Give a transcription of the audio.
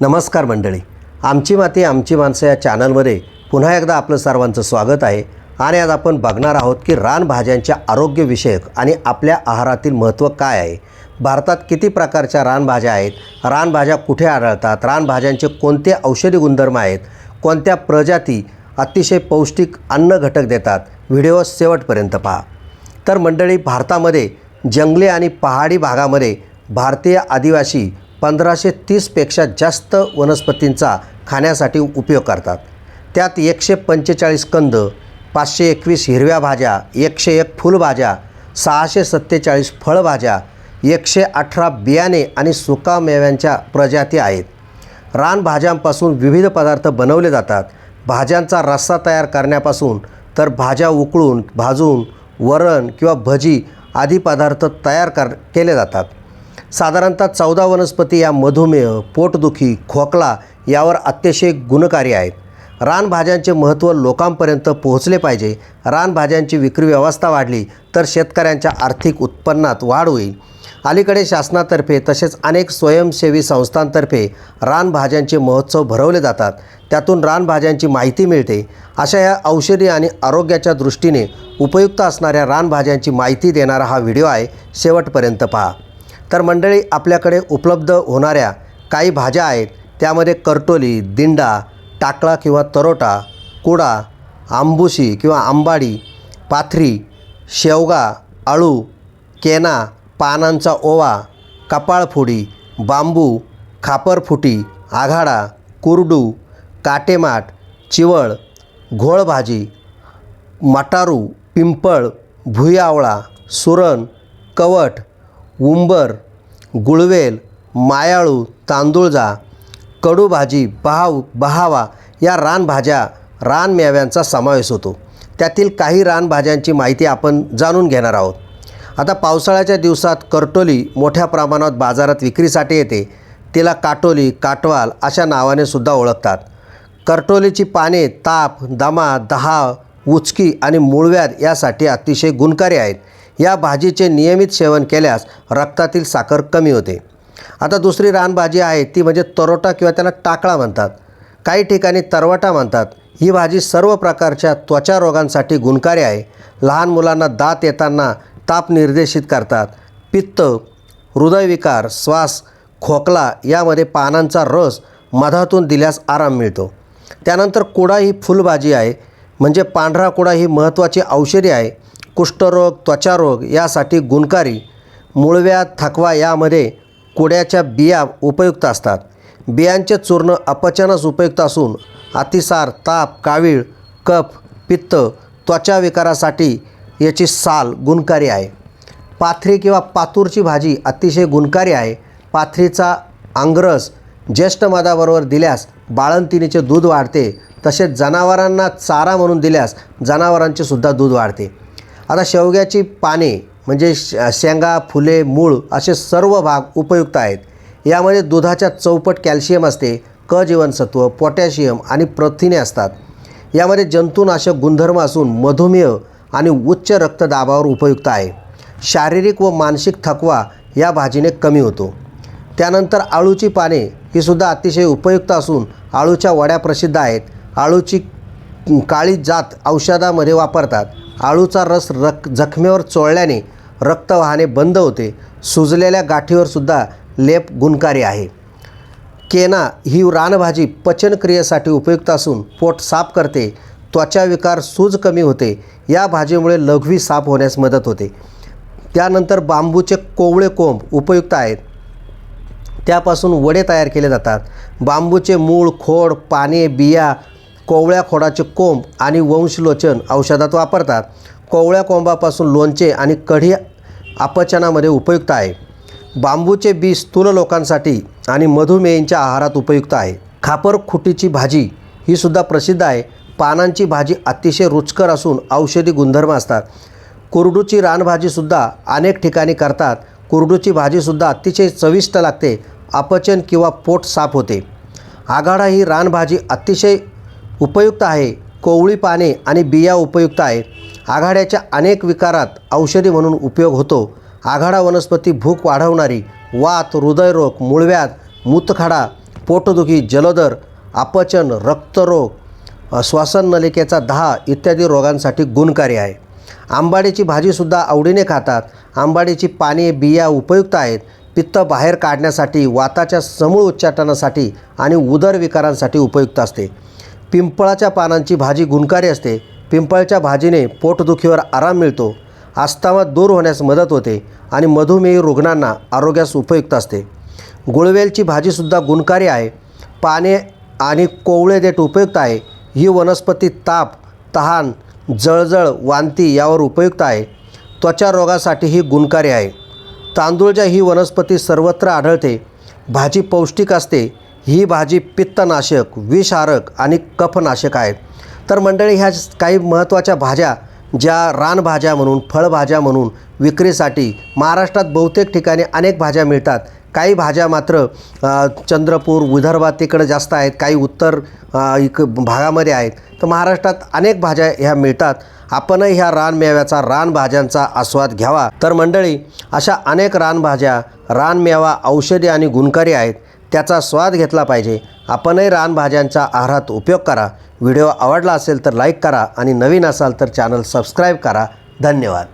नमस्कार मंडळी. आमची माती आमची माणसं या चॅनलमध्ये पुन्हा एकदा आपलं सर्वांचं स्वागत आहे. आणि आज आपण बघणार आहोत की रानभाज्यांच्या आरोग्यविषयक आणि आपल्या आहारातील महत्त्व काय आहे. भारतात किती प्रकारच्या रानभाज्या आहेत? रानभाज्या कुठे आढळतात? रानभाज्यांचे कोणते औषधी गुणधर्म आहेत? कोणत्या प्रजाती अतिशय पौष्टिक अन्न घटक देतात? व्हिडिओ शेवटपर्यंत पहा. तर मंडळी भारतामध्ये जंगली आणि पहाडी भागामध्ये भारतीय आदिवासी पंधराशे तीसपेक्षा जास्त वनस्पतींचा खाण्यासाठी उपयोग करतात. त्यात एकशे पंचेचाळीस कंद पाचशे एकवीस हिरव्या भाज्या एकशे एक फुलभाज्या सहाशे सत्तेचाळीस फळभाज्या एकशे अठरा बियाणे आणि सुकामेव्यांच्या प्रजाती आहेत. रानभाज्यांपासून विविध पदार्थ बनवले जातात. भाज्यांचा रस्सा तयार करण्यापासून तर भाज्या उकळून भाजून वरण किंवा भजी आदी पदार्थ तयार कर केले जातात. साधारणतः चौदा वनस्पती या मधुमेह पोटदुखी खोकला यावर अतिशय गुणकारी आहेत. रानभाज्यांचे महत्त्व लोकांपर्यंत पोहोचले पाहिजे. रानभाज्यांची विक्री व्यवस्था वाढली तर शेतकऱ्यांच्या आर्थिक उत्पन्नात वाढ होईल. अलीकडे शासनातर्फे तसेच अनेक स्वयंसेवी संस्थांतर्फे रानभाज्यांचे महोत्सव भरवले जातात. त्यातून रानभाज्यांची माहिती मिळते. अशा या औषधी आणि आरोग्याच्या दृष्टीने उपयुक्त असणाऱ्या रानभाज्यांची माहिती देणारा हा व्हिडिओ आहे. शेवटपर्यंत पहा. तर मंडळी आपल्याकडे उपलब्ध होणाऱ्या काही भाज्या आहेत. त्यामध्ये करटोली दिंडा टाकळा किंवा तरोटा कुडा आंबुशी किंवा आंबाडी पाथरी शेवगा आळू केना पानांचा ओवा कपाळफुडी बांबू खापरफुटी आघाडा कुरडू काटेमाट चिवळ घोळभाजी मटारू पिंपळ भुयावळा सुरण कवट उंबर गुळवेल मायाळू तांदुळजा कडूभाजी बहाव बहावा या रानभाज्या रानमेव्यांचा समावेश होतो. त्यातील काही रानभाज्यांची माहिती आपण जाणून घेणार आहोत. आता पावसाळ्याच्या दिवसात करटोली मोठ्या प्रमाणात बाजारात विक्रीसाठी येते. तिला काटोली काटवाल अशा नावाने सुद्धा ओळखतात. करटोलीची पाने ताप दमा दहा उचकी आणि मूळव्याध यासाठी अतिशय गुणकारी आहेत. या भाजीचे नियमित सेवन केल्यास रक्तातील साखर कमी होते. आता दुसरी रानभाजी आहे ती म्हणजे तरोटा किंवा त्याला टाकळा म्हणतात. काही ठिकाणी तरवटा म्हणतात. ही भाजी सर्व प्रकारच्या त्वचा रोगांसाठी गुणकारी आहे. लहान मुलांना दात येताना ताप निर्देशित करतात. पित्त हृदयविकार श्वास खोकला यामध्ये पानांचा रस मधातून दिल्यास आराम मिळतो. त्यानंतर कुडा ही फुलभाजी आहे म्हणजे पांढरा कुडा ही महत्त्वाची औषधी आहे. कुष्ठरोग त्वचारोग यासाठी गुणकारी मुळव्या थकवा यामध्ये कुड्याच्या बिया उपयुक्त असतात. बियांचे चूर्ण अपचनास उपयुक्त असून अतिसार ताप कावीळ कफ पित्त त्वचा विकारासाठी याची साल गुणकारी आहे. पाथरी किंवा पातूरची भाजी अतिशय गुणकारी आहे. पाथरीचा आंगरस ज्येष्ठ मधाबरोबर दिल्यास बाळंतिणीचे दूध वाढते. तसेच जनावरांना चारा म्हणून दिल्यास जनावरांचे सुद्धा दूध वाढते. आता शेवग्याची पाने म्हणजे श शेंगा फुले मूळ असे सर्व भाग उपयुक्त आहेत. यामध्ये दुधाच्या चौपट कॅल्शियम असते क जीवनसत्व पोटॅशियम आणि प्रथिने असतात. यामध्ये जंतुनाशक गुणधर्म असून मधुमेह आणि उच्च रक्तदाबावर उपयुक्त आहे. शारीरिक व मानसिक थकवा या भाजीने कमी होतो. त्यानंतर आळूची पाने ही सुद्धा अतिशय उपयुक्त असून आळूच्या वड्या प्रसिद्ध आहेत. आळूची काळी जात औषधामध्ये वापरतात. आळूचा रस रक जखमेवर चोळल्याने रक्त वाहने बंद होते. सुजलेल्या गाठीवरसुद्धा लेप गुणकारी आहे. केना ही रानभाजी पचनक्रियेसाठी उपयुक्त असून पोट साफ करते त्वचा विकार सूज कमी होते या भाजीमुळे लघवी साफ होण्यास मदत होते. त्यानंतर बांबूचे कोवळे कोंब उपयुक्त आहेत. त्यापासून वडे तयार केले जातात. बांबूचे मूळ खोड पाने बिया कोवळ्या खोडाचे कोंब आणि वंशलोचन औषधात वापरतात. कोवळ्या कोंबापासून लोणचे आणि कढी अपचनामध्ये उपयुक्त आहे. बांबूचे बी स्थूल लोकांसाठी आणि मधुमेहींच्या आहारात उपयुक्त आहे. खापर खुटीची भाजी ही सुद्धा प्रसिद्ध आहे. पानांची भाजी अतिशय रुचकर असून औषधी गुणधर्म असतात. कुरडूची रानभाजीसुद्धा अनेक ठिकाणी करतात. कुरडूची भाजीसुद्धा अतिशय चविष्ट लागते. अपचन किंवा पोट साफ होते. आघाडा ही रानभाजी अतिशय उपयुक्त आहे. कोवळी पाने आणि बिया उपयुक्त आहेत. आघाड्याच्या अनेक विकारात औषधी म्हणून उपयोग होतो. आघाडा वनस्पती भूक वाढवणारी वात हृदयरोग मूळव्याध मूतखडा पोटदुखी जलदर अपचन रक्तरोग श्वासननलिकेचा नलिकेचा दहा इत्यादी रोगांसाठी गुणकारी आहे. आंबाडीची भाजीसुद्धा आवडीने खातात. आंबाडीची पाने बिया उपयुक्त आहेत. पित्त बाहेर काढण्यासाठी वाताच्या समूळ उच्चाटनासाठी आणि उदरविकारांसाठी उपयुक्त असते. पिंपळाच्या पानांची भाजी गुणकारी असते. पिंपळाच्या भाजीने पोटदुखीवर आराम मिळतो. आस्थमा दूर होण्यास मदत होते आणि मधुमेही रुग्णांना आरोग्यास उपयुक्त असते. गुळवेलची भाजीसुद्धा गुणकारी आहे. पाने आणि कोवळे देठ उपयुक्त आहे. ही वनस्पती ताप तहान जळजळ वांती यावर उपयुक्त आहे. त्वचा रोगासाठी ही गुणकारी आहे. तांदूळच्या ही वनस्पती सर्वत्र आढळते. भाजी पौष्टिक असते. ही भाजी पित्तनाशक विषारक आणि कफनाशक आहेत तर मंडळी ह्या काही महत्त्वाच्या भाज्या ज्या रानभाज्या म्हणून फळभाज्या म्हणून विक्रीसाठी महाराष्ट्रात बहुतेक ठिकाणी अनेक भाज्या मिळतात. काही भाज्या मात्र चंद्रपूर विदर्भात तिकडे जास्त आहेत काही उत्तर इक भागामध्ये आहेत. तर महाराष्ट्रात अनेक भाज्या ह्या मिळतात. आपणही ह्या रानमेव्याचा रानभाज्यांचा आस्वाद घ्यावा. तर मंडळी अशा अनेक रानभाज्या रानमेवा औषधी आणि गुणकारी आहेत. त्याचा स्वाद घेतला पाहिजे. आपणही रानभाज्यांचा आहारात उपयोग करा. व्हिडिओ आवडला असेल तर लाईक करा आणि नवीन असाल तर चॅनल सबस्क्राईब करा. धन्यवाद.